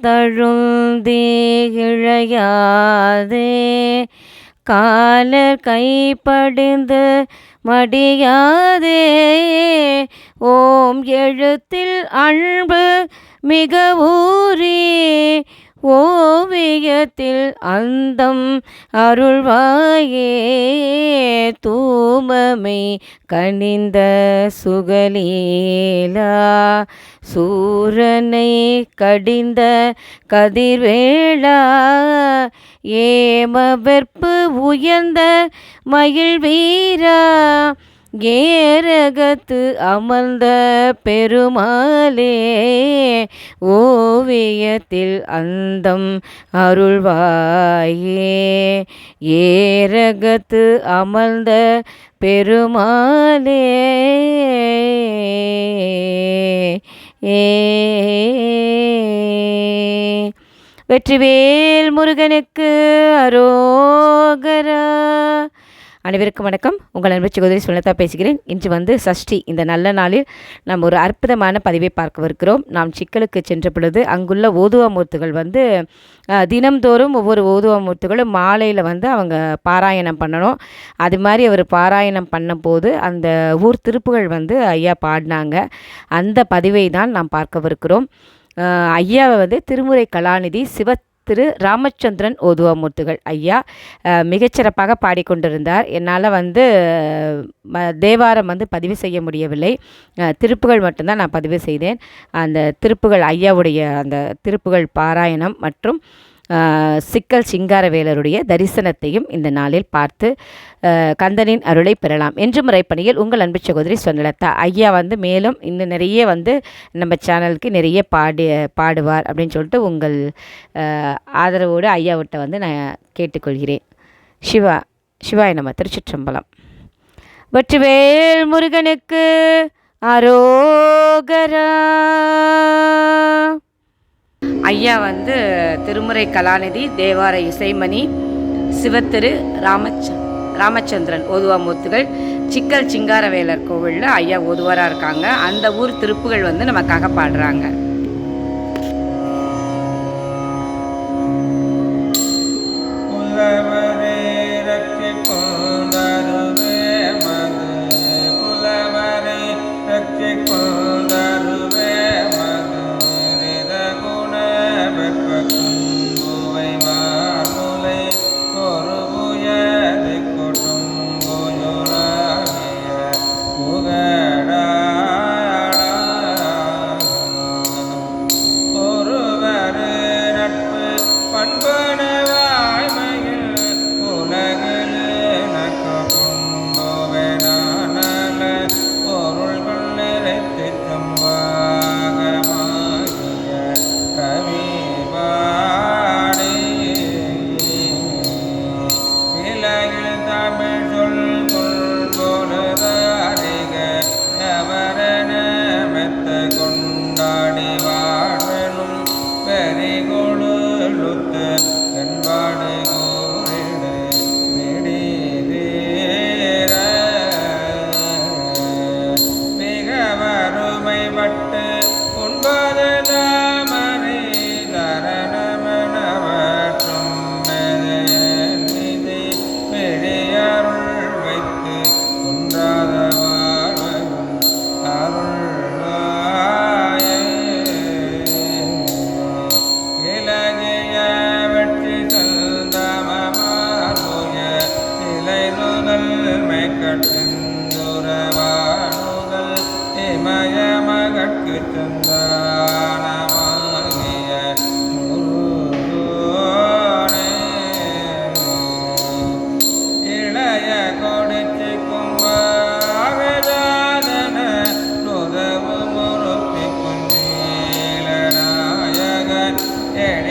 தழுந்தி இழையாதே collar கைப்படிந்து மடியாதே. ஓம் எழுத்தில் அன்பு மிக ஊரே ஓவியத்தில் அந்தம் அருள்வாயே தூமமை கனிந்த சுகலீலா. சூரனை கடிந்த கதிர்வேளா ஏமவெற்பு உயர்ந்த மயில் கேரகத்து அமர்ந்த பெருமாளே ஓவியத்தில் அந்தம் அருள்வாயே. ஏரகத்து அமர்ந்த பெருமாளே ஏ. வெற்றிவேல் முருகனுக்கு அரோகரா அனைவருக்கும் வணக்கம். உங்கள் அன்பு சகோதரி சுனதா பேசுகிறேன். இன்று வந்து சஷ்டி. இந்த நல்ல நாளில் நாம் ஒரு அற்புதமான பதிவை பார்க்கவிருக்கிறோம் நாம் சிக்கலுக்கு சென்ற பொழுது அங்குள்ள ஓதுவாமூர்த்திகள் வந்து தினம்தோறும் ஒவ்வொரு ஓதுவாமூர்த்திகளும் மாலையில் வந்து அவங்க பாராயணம் பண்ணணும். அது மாதிரி அவர் பாராயணம் பண்ணும்போது அந்த ஊர் திருப்புகள் வந்து ஐயா பாடினாங்க. அந்த பதிவை தான் நாம் பார்க்கவிருக்கிறோம் ஐயாவை வந்து திருமுறை கலாநிதி சிவ திரு ராமச்சந்திரன் ஓதுவாமூர்த்திகள். ஐயா மிகச்சிறப்பாக பாடிக்கொண்டிருந்தார். என்னால் வந்து ம- தேவாரம் வந்து பதிவு செய்ய முடியவில்லை. திருப்புகள் மட்டும்தான் நான் பதிவு செய்தேன். அந்த திருப்புகள் ஐயாவுடைய அந்த திருப்புகள் பாராயணம் மற்றும் சிக்கல் சிங்காரவேலருடைய தரிசனத்தையும் இந்த நாளில் பார்த்து கந்தனின் அருளை பெறலாம். என்று முறைப்பணியில் உங்கள் அன்பு சகோதரி சொன்னலத்தா ஐயா வந்து மேலும் இன்னும் நிறைய வந்து நம்ம சேனலுக்கு நிறைய பாடி பாடுவார் அப்படின்னு சொல்லிட்டு உங்கள் ஆதரவோடு ஐயாவிட்ட வந்து நான் கேட்டுக்கொள்கிறேன். சிவா சிவாய நம்ம திருச்சிற்றம்பலம். வெற்றிவேல் முருகனுக்கு அரோகரா. ஐயா வந்து திருமுறை கலாநிதி தேவார இசைமணி சிவத்திரு ராமச்ச ராமச்சந்திரன் ஓதுவாமூர்த்திகள் சிக்கல் சிங்காரவேலர் கோவிலில் ஐயா ஓதுவாராக இருக்காங்க. அந்த ஊர் திருப்புகள் வந்து நமக்காக பாடுறாங்க.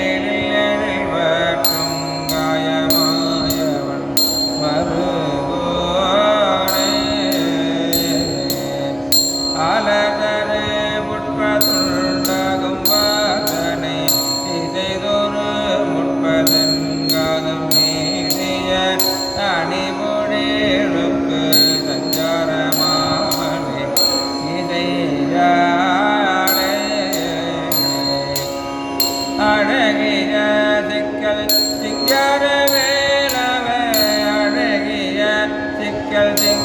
Amen. i'm everything.